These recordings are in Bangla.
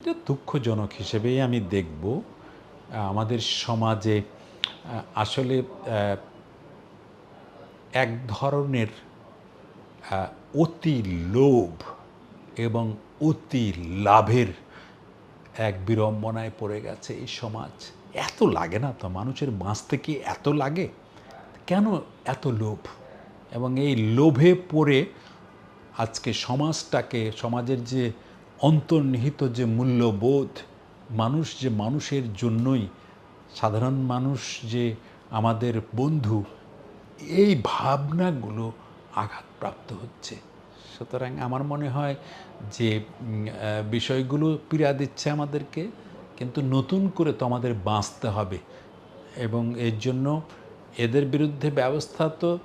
দুঃখজনক হিসেবেই আমি দেখব আমাদের সমাজে আসলে এক ধরনের অতি লোভ এবং অতি লাভের এক বিড়ম্বনায় পড়ে গেছে এই সমাজ। এত লাগে না তো? মানুষের বাঁচতে কি এত লাগে? কেন এত লোভ? এবং এই লোভে পড়ে আজকে সমাজটাকে, সমাজের যে অন্তর্নিহিত যে মূল্যবোধ, মানুষ যে মানুষের জন্যই, সাধারণ মানুষ যে আমাদের বন্ধু, এই ভাবনাগুলো আঘাতপ্রাপ্ত হচ্ছে। সুতরাং আমার মনে হয় যে বিষয়গুলো পীড়া দিচ্ছে আমাদেরকে, কিন্তু নতুন করে তো আমাদের বাঁচতে হবে। এবং এর জন্য এদের বিরুদ্ধে ব্যবস্থা তো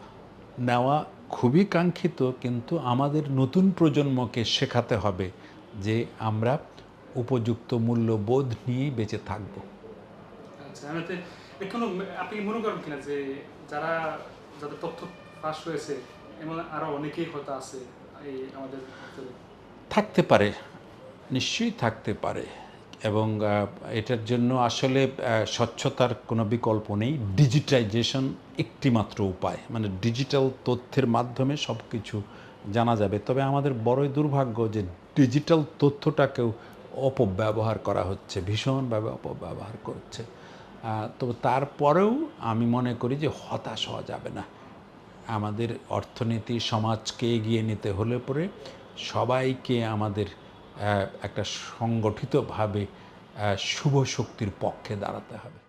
নেওয়া খুবই কাঙ্ক্ষিত, কিন্তু আমাদের নতুন প্রজন্মকে শেখাতে হবে। যে আমরা উপযুক্ত মূল্যবোধ নিয়েই বেঁচে থাকব। আচ্ছা এখনও আপনি মনে করেন কিনা যে যারা যাদের তথ্য ফাঁস হয়েছে এমন আরও অনেকেই হয়তো আছে এই আমাদের থাকতে পারে নিশ্চয়ই থাকতে পারে। এবং এটার জন্য আসলে স্বচ্ছতার কোনো বিকল্প নেই। ডিজিটাইজেশন একটিমাত্র উপায়। মানে ডিজিটাল তথ্যের মাধ্যমে সব কিছু জানা যাবে। তবে আমাদের বড়ই দুর্ভাগ্য যে ডিজিটাল তথ্যটাকেও অপব্যবহার করা হচ্ছে, ভীষণভাবে অপব্যবহার করছে। তবে তারপরেও আমি মনে করি যে হতাশ হওয়া যাবে না। আমাদের অর্থনীতি, সমাজকে এগিয়ে নিতে হলে পরে সবাইকে আমাদের একটা সংগঠিতভাবে শুভ শক্তির পক্ষে দাঁড়াতে হবে।